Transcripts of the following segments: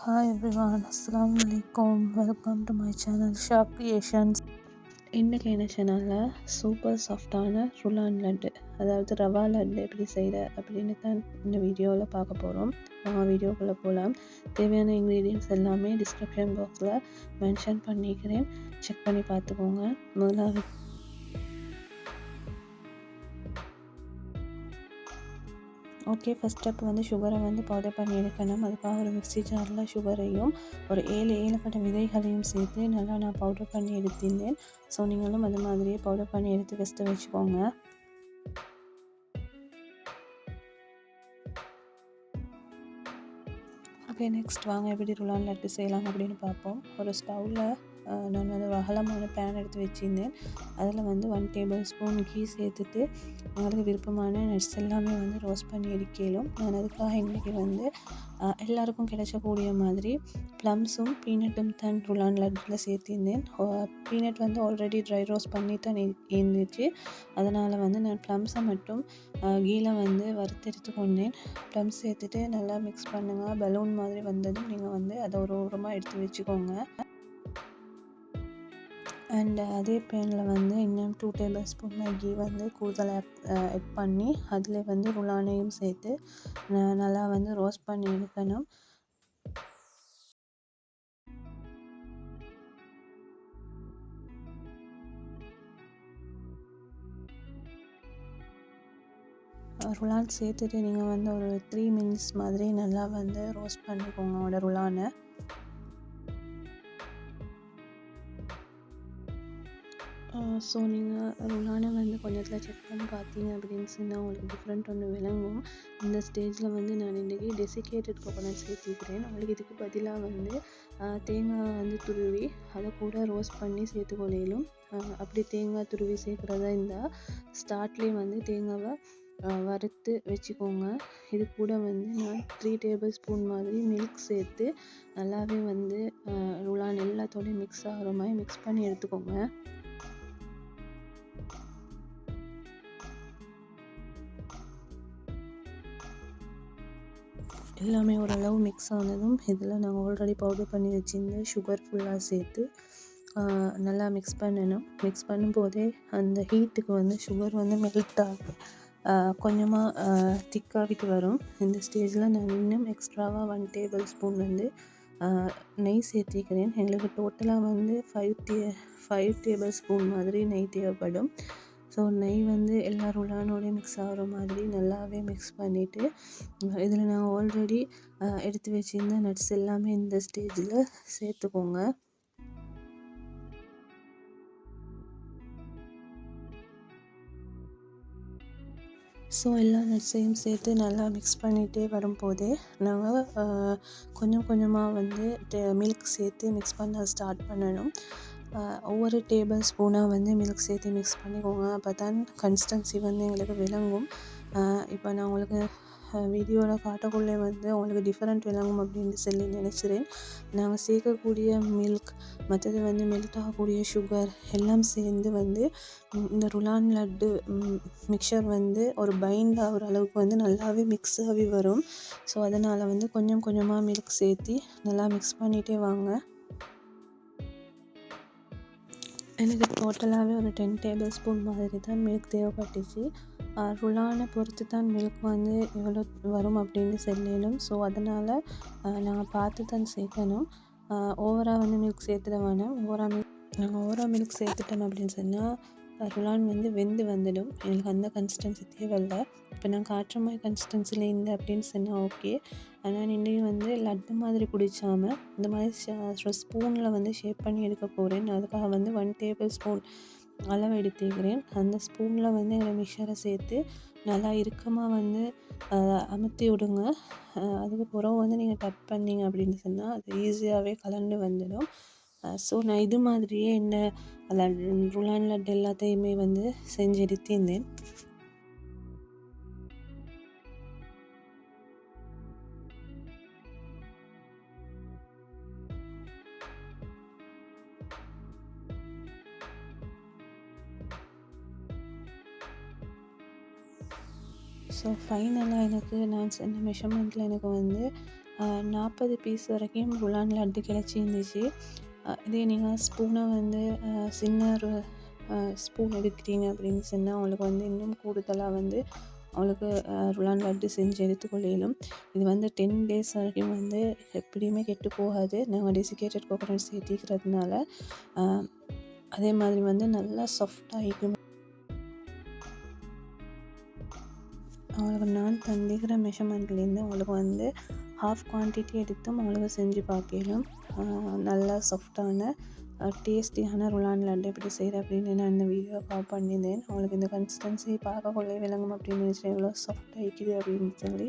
Hi everyone அஸ்லாம் வலைக்கம் welcome to my channel Shab creations இன்றைக்கி என்ன சேனலில் சூப்பர் சாஃப்டான ருலான் லட்டு அதாவது ரவா லட்டு எப்படி செய்கிற அப்படின்னு தான் இந்த வீடியோவில் பார்க்க போகிறோம் நான் வீடியோக்குள்ளே போகலாம் தேவையான இன்க்ரீடியன்ஸ் எல்லாமே டிஸ்கிரிப்ஷன் பாக்ஸில் மென்ஷன் பண்ணிக்கிறேன். செக் பண்ணி பார்த்துக்கோங்க. முதலாவது ஓகே ஃபஸ்ட் ஸ்டெப் வந்து சுகரை வந்து பவுடர் பண்ணி எடுக்கணும். அதுக்காக ஒரு மிக்சி ஜாரில் சுகரையும் ஒரு ஏழு ஏழப்பட்ட விதைகளையும் சேர்த்து நல்லா நான் பவுடர் பண்ணி எடுத்திருந்தேன். ஸோ நீங்களும் அது மாதிரியே பவுடர் பண்ணி எடுத்து ஃபஸ்ட்டு வச்சுக்கோங்க. ஓகே நெக்ஸ்ட் வாங்க எப்படி ருளான் லட்டு செய்யலாம் அப்படின்னு பார்ப்போம். ஒரு ஸ்டவ்வில் நான் வந்து அகலமான பேன் எடுத்து வச்சுருந்தேன். அதில் வந்து ஒன் டேபிள் ஸ்பூன் கீ சேர்த்துட்டு உங்களுக்கு விருப்பமான நட்ஸ் எல்லாமே வந்து ரோஸ்ட் பண்ணி எடுக்கலும். நான் அதுக்காக இன்றைக்கி வந்து எல்லாருக்கும் கிடைச்சக்கூடிய மாதிரி ப்ளம்ஸும் பீனட்டும் தான் ருலான் லட்டில் சேர்த்திருந்தேன். பீனட் வந்து ஆல்ரெடி ட்ரை ரோஸ்ட் பண்ணி தான் இருந்துச்சு. அதனால் வந்து நான் ப்ளம்ஸை மட்டும் கீழே வந்து வறுத்தெடுத்து கொண்டேன். ப்ளம்ஸ் சேர்த்துட்டு நல்லா மிக்ஸ் பண்ணுங்கள் பலூன் மாதிரி வந்ததும் நீங்கள் வந்து அதை ஒரு ஓரமாக எடுத்து வச்சுக்கோங்க. அண்டு uh, அதே பேனில் வந்து இன்னும் டூ டேபிள் ஸ்பூன் கீ வந்து கூடுதலாக ஆட் பண்ணி அதில் வந்து ருலானையும் சேர்த்து நல்லா வந்து ரோஸ்ட் பண்ணி எடுக்கணும். ருளான் சேர்த்துட்டு நீங்கள் வந்து ஒரு த்ரீ மினிட்ஸ் மாதிரி நல்லா வந்து ரோஸ்ட் பண்ணிக்கோங்க உங்களோட ருளானை ஸோ நீங்கள் ருலானை வந்து கொஞ்சத்தில் செக் பண்ணி பார்த்தீங்க அப்படின்னு சொன்னால் உங்களுக்கு டிஃப்ரெண்ட் ஒன்று விளங்கும். இந்த ஸ்டேஜில் வந்து நான் இன்றைக்கி டெசிகேட்டட் கோகோனட் சேர்த்துக்கிறேன் உங்களுக்கு இதுக்கு பதிலாக வந்து தேங்காய் வந்து துருவி அதை கூட ரோஸ்ட் பண்ணி சேர்த்துக்கொள்ளையிலும் அப்படி தேங்காய் துருவி சேர்க்குறதா இருந்தால் ஸ்டார்ட்லேயே வந்து தேங்காவை வறுத்து வச்சுக்கோங்க. இது கூட வந்து நான் த்ரீ டேபிள் ஸ்பூன் மாதிரி மில்க் சேர்த்து நல்லாவே வந்து ருலான் எல்லாத்தோடையும் மிக்ஸ் ஆகிற மாதிரி மிக்ஸ் பண்ணி எடுத்துக்கோங்க. எல்லாமே ஓரளவு மிக்ஸ் ஆனதும் இதில் நாங்கள் ஆல்ரெடி பவுடர் பண்ணி வச்சுருந்த சுகர் ஃபுல்லாக சேர்த்து நல்லா மிக்ஸ் பண்ணணும். மிக்ஸ் பண்ணும்போதே அந்த ஹீட்டுக்கு வந்து சுகர் வந்து மெல்ட் ஆகும். கொஞ்சமாக திக்காகிட்டு வரும். இந்த ஸ்டேஜில் நான் இன்னும் எக்ஸ்ட்ராவாக ஒன் டேபிள் ஸ்பூன் வந்து நெய் சேர்த்திக்கிறேன் எங்களுக்கு டோட்டலாக வந்து ஃபைவ் டே ஃபைவ் டேபிள் ஸ்பூன் மாதிரி நெய் தேவைப்படும். ஸோ நெய் வந்து எல்லா ருலானோடய மிக்ஸ் ஆகிற மாதிரி நல்லாவே மிக்ஸ் பண்ணிவிட்டு இதில் நான் ஆல்ரெடி எடுத்து வச்சுருந்த நட்ஸ் எல்லாமே இந்த ஸ்டேஜில் சேர்த்துக்கோங்க. ஸோ எல்லா நட்ஸையும் சேர்த்து நல்லா மிக்ஸ் பண்ணிகிட்டே வரும்போதே நாங்கள் கொஞ்சம் கொஞ்சமாக வந்து மில்க் சேர்த்து மிக்ஸ் பண்ண ஸ்டார்ட் பண்ணணும். ஒவ்வொரு டேபிள் ஸ்பூனாக வந்து மில்க் சேர்த்து மிக்ஸ் பண்ணிக்கோங்க. அப்போ தான் கன்சிஸ்டன்சி வந்து எங்களுக்கு விளங்கும். இப்போ நான் உங்களுக்கு வீடியோவில் காட்டக்குள்ளே வந்து உங்களுக்கு டிஃப்ரெண்ட் விளங்கும் அப்படின்னு சொல்லி நினச்சிறேன். நாங்கள் சேர்க்கக்கூடிய மில்க் மற்றது வந்து மெல்ட் ஆகக்கூடிய சுகர் எல்லாம் சேர்ந்து வந்து இந்த ருலான் லட்டு மிக்சர் வந்து ஒரு பைண்ட் ஆகிற அளவுக்கு வந்து நல்லாவே மிக்ஸ் ஆகி வரும். ஸோ அதனால் வந்து கொஞ்சம் கொஞ்சமாக மில்க் சேர்த்தி நல்லா மிக்ஸ் பண்ணிகிட்டே வாங்க. எனக்கு டோட்டலாகவே ஒரு டென் டேபிள் ஸ்பூன் மாதிரி தான் மில்க் தேவைப்பட்டுச்சு. ருலானை பொறுத்து தான் மில்க் வந்து எவ்வளோ வரும் அப்படின்னு சொல்லிடும் ஸோ அதனால் நாங்கள் பார்த்து தான் சேர்க்கணும். ஓவராக வந்து மில்க் சேர்த்துட வேணாம். ஓவராக மில்க் நாங்கள் ஓவராக மில்க் சேர்த்துட்டோம் அப்படின்னு சொன்னால் ருலான் வந்து வெந்து வந்துடும். எனக்கு அந்த கன்சிஸ்டன்சி தேவையில்ல. இப்போ நான் காட்டுற மாதிரி கன்சிஸ்டன்சியில் இல்லை அப்படின்னு சொன்னால் ஓகே ஆனால் இன்றையும் வந்து லட்டு மாதிரி குடிச்சாமல் இந்த மாதிரி ஸ்பூனில் வந்து ஷேப் பண்ணி எடுக்க போகிறேன் அதுக்காக வந்து ஒன் டேபிள் ஸ்பூன் அளவு எடுத்துக்கிறேன். அந்த ஸ்பூனில் வந்து எங்கள் மிக்சரை சேர்த்து நல்லா இறுக்கமாக வந்து அமுத்தி விடுங்க. அதுக்கு பிறகு வந்து நீங்கள் கட் பண்ணிங்க அப்படின்னு சொன்னால் அது ஈஸியாகவே கலந்து வந்துடும். ஸோ நான் இது மாதிரியே என்ன ருலான் லட்டு எல்லாத்தையுமே வந்து செஞ்செடுத்திருந்தேன் ஸோ ஃபைனலாக எனக்கு நான் சொன்ன மெஷர்மெண்ட்டில் எனக்கு வந்து நாற்பது பீஸ் வரைக்கும் குலான் லட்டு கிடச்சிருந்துச்சு. இதே நீங்கள் ஸ்பூனை வந்து சின்ன ஒரு ஸ்பூன் எடுக்கிறீங்க அப்படின்னு சொன்னால் அவங்களுக்கு வந்து இன்னும் கூடுதலாக வந்து அவங்களுக்கு ருளான் லட்டு செஞ்சு எடுத்துக்கொள்ளையிலும் இது வந்து டென் டேஸ் வரைக்கும் வந்து எப்படியுமே கெட்டு போகாது. நாங்கள் டெசிகேட்டட் கோகோனட் சேர்த்திக்கிறதுனால அதே மாதிரி வந்து நல்லா சாஃப்டாக இருக்கும் அவங்களுக்கு நான் தந்திக்கிற மெஷர்மெண்ட்லேருந்து அவங்களுக்கு வந்து ஹாஃப் குவான்டிட்டி எடுத்தும் அவங்களுக்கு செஞ்சு பார்க்கலாம் நல்லா சாஃப்டான டேஸ்டியான ருளான் லட்டு எப்படி செய்கிற அப்படின்னு நான் இந்த வீடியோ கால் பண்ணியிருந்தேன். அவங்களுக்கு இந்த கன்சிஸ்டன்சி பார்க்கக்குள்ளே விளங்கும் அப்படின்னு நினச்சேன். எவ்வளோ சாஃப்டாக இருக்குது அப்படின்னு சொல்லி.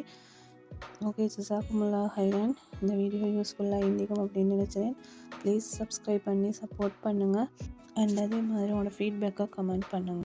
ஓகே ஜிசாக்குமுல்லா ஹைரான். இந்த வீடியோ யூஸ்ஃபுல்லாக இருந்திக்கும் அப்படின்னு நினச்சேன். ப்ளீஸ் சப்ஸ்கிரைப் பண்ணி சப்போர்ட் பண்ணுங்கள் அண்ட் அதே மாதிரி உங்களோட ஃபீட்பேக்கை கமெண்ட் பண்ணுங்கள்